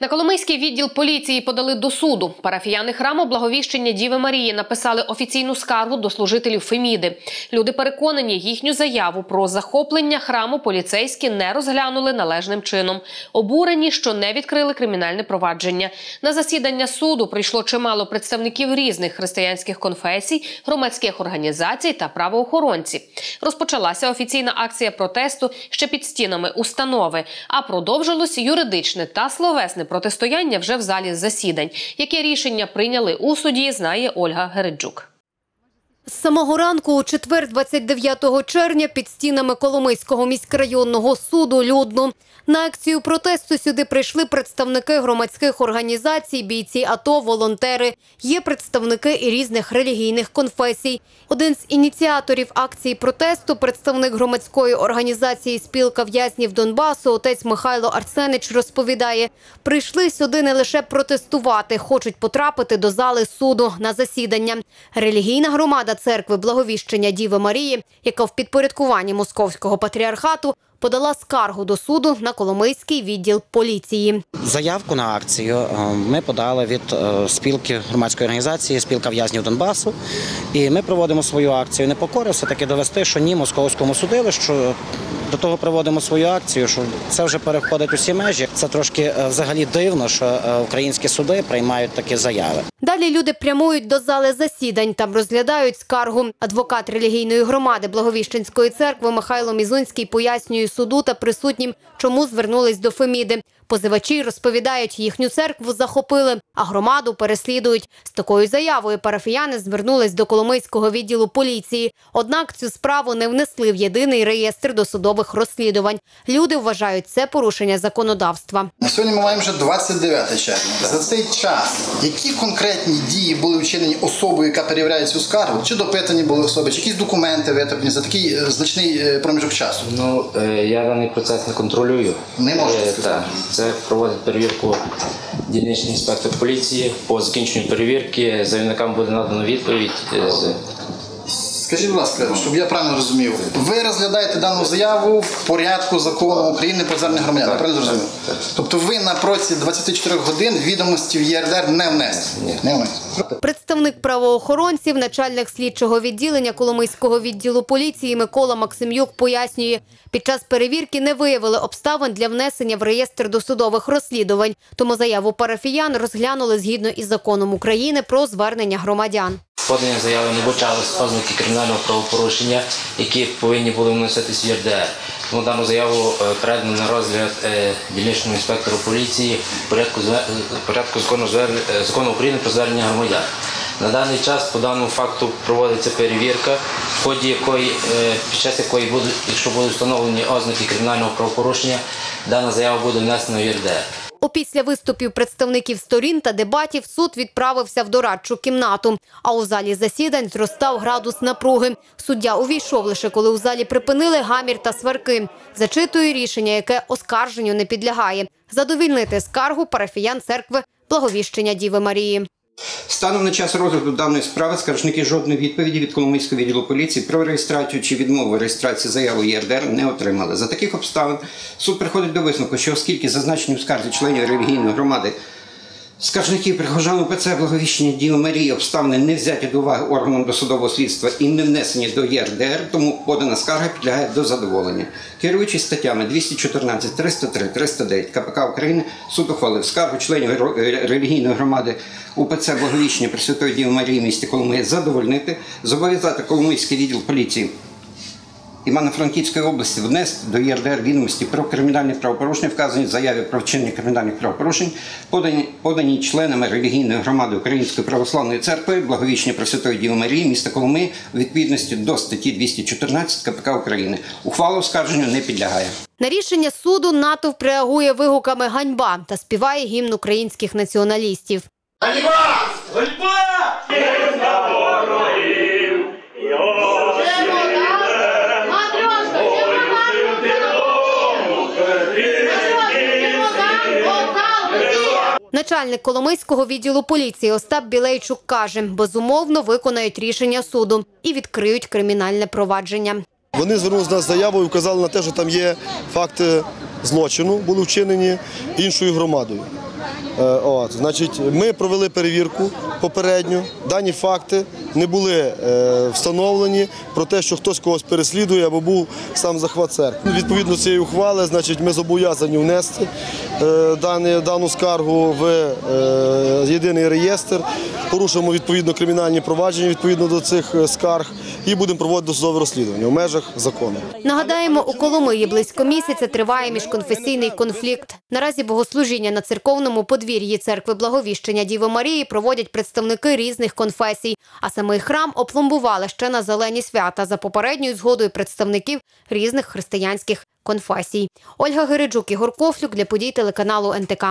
На Коломийський відділ поліції подали до суду. Парафіяни храму благовіщення Діви Марії написали офіційну скаргу до служителів Феміди. Люди переконані, їхню заяву про захоплення храму поліцейські не розглянули належним чином. Обурені, що не відкрили кримінальне провадження. На засідання суду прийшло чимало представників різних християнських конфесій, громадських організацій та правоохоронці. Розпочалася офіційна акція протесту ще під стінами установи, а продовжилось юридичне та словесне протистояння вже в залі засідань. Яке рішення прийняли у суді, знає Ольга Гереджук. З самого ранку у четвер, 29 червня, під стінами Коломийського міськрайонного суду людно. На акцію протесту сюди прийшли представники громадських організацій, бійці АТО, волонтери. Є представники і різних релігійних конфесій. Один з ініціаторів акції протесту, представник громадської організації Спілка в'язнів Донбасу, отець Михайло Арсенич розповідає, прийшли сюди не лише протестувати, хочуть потрапити до зали суду на засідання. Релігійна громада церкви Благовіщення Діви Марії, яка в підпорядкуванні московського патріархату, подала скаргу до суду на Коломийський відділ поліції. Заявку на акцію е, ми подали від е, спілки громадської організації Спілка в'язнів Донбасу. І ми проводимо свою акцію непокори, все-таки довести, що ні московському судилищу. До того проводимо свою акцію, що це вже переходить усі межі. Це трошки е, взагалі дивно, що українські суди приймають такі заяви. Далі люди прямують до зали засідань. Там розглядають скаргу. Адвокат релігійної громади Благовіщенської церкви Михайло Мізунський пояснює суду та присутнім, чому звернулись до Феміди. Позивачі розповідають, їхню церкву захопили, а громаду переслідують. З такою заявою парафіяни звернулись до Коломийського відділу поліції. Однак цю справу не внесли в єдиний реєстр досудових розслідувань. Люди вважають це порушення законодавства. На сьогодні ми маємо вже 29 червня. За цей час які конкретні дії були вчинені особою, яка перевіряє цю скаргу, чи допитані були особи, чи якісь документи витраплені за такий е, значний е, проміжок часу? Ну, е, я даний процес не контролюю. Не можете Е, це проводить перевірку дільничний інспектор поліції. По закінченню перевірки заявникам буде надано відповідь. Скажіть, будь ласка, щоб я правильно розумів, ви розглядаєте дану заяву в порядку закону України про звернення громадян. Я правильно зрозумів? Тобто ви на протязі 24 годин відомості в ЄРДР не внесли? Ні. Не внесли. Представник правоохоронців, начальник слідчого відділення Коломийського відділу поліції Микола Максимюк пояснює, під час перевірки не виявили обставин для внесення в реєстр досудових розслідувань. Тому заяву парафіян розглянули згідно із законом України про звернення громадян. Подання заяви не вбачались ознаки кримінального правопорушення, які повинні були вноситись в ЄРДР. Тому дану заяву е, передано на розгляд е, дільничному інспектору поліції в порядку, е, порядку закону, закону України про звернення громадян. На даний час по даному факту проводиться перевірка, в ході якої, під час якої будуть, якщо будуть встановлені ознаки кримінального правопорушення, дана заява буде внесена в ЄРДР. Опісля виступів представників сторін та дебатів суд відправився в дорадчу кімнату. А у залі засідань зростав градус напруги. Суддя увійшов лише коли у залі припинили гамір та сварки. Зачитує рішення, яке оскарженню не підлягає. Задовільнити скаргу парафіян церкви Благовіщення Діви Марії. Станом на час розгляду даної справи скаржники жодної відповіді від Коломийського відділу поліції про реєстрацію чи відмову реєстрації заяви ЄРДР не отримали. За таких обставин суд приходить до висновку, що оскільки зазначені в скарзі членів релігійної громади Скаржників прихожан УПЦ Благовіщення Діви Марії обставини не взяті до уваги органом досудового слідства і не внесені до ЄРДР, тому подана скарга підлягає до задоволення. Керуючись статтями 214, 303, 309 КПК України, суд ухвалив скаргу членів релігійної громади УПЦ Благовіщення Пресвятої Діви Марії місті Коломиї задовольнити, зобов'язати Коломийський відділ поліції Івано-Франківської області внести до ЄРДР відомості про кримінальні правопорушення, вказані в заяві про вчинення кримінальних правопорушень, подані, подані членами релігійної громади Української православної церкви Благовічні Пресвятої Діви Марії міста Коломи у відповідності до статті 214 КПК України. Ухвала оскарженню не підлягає. На рішення суду натовп реагує вигуками ганьба та співає гімн українських націоналістів. Начальник Коломийського відділу поліції Остап Білейчук каже, безумовно виконають рішення суду і відкриють кримінальне провадження. Вони звернулися до нас заявою вказали на те, що там є факти злочину, були вчинені іншою громадою. Е, От, значить, ми провели перевірку попередню. Дані факти не були е, встановлені про те, що хтось когось переслідує або був сам захват церкви. Відповідно цієї ухвали, значить, ми зобов'язані внести е, дану скаргу в е, єдиний реєстр. Порушимо відповідно кримінальні провадження відповідно до цих е, скарг і будемо проводити судове розслідування в межах закону. Нагадаємо, у Коломиї близько місяця триває міжконфесійний конфлікт. Наразі богослужіння на церковному подвір'ї церкви Благовіщення Діви Марії проводять представники різних конфесій, а самий храм опломбували ще на зелені свята за попередньою згодою представників різних християнських конфесій. Ольга Гериджук Ігор Кофлюк для подій телеканалу НТК.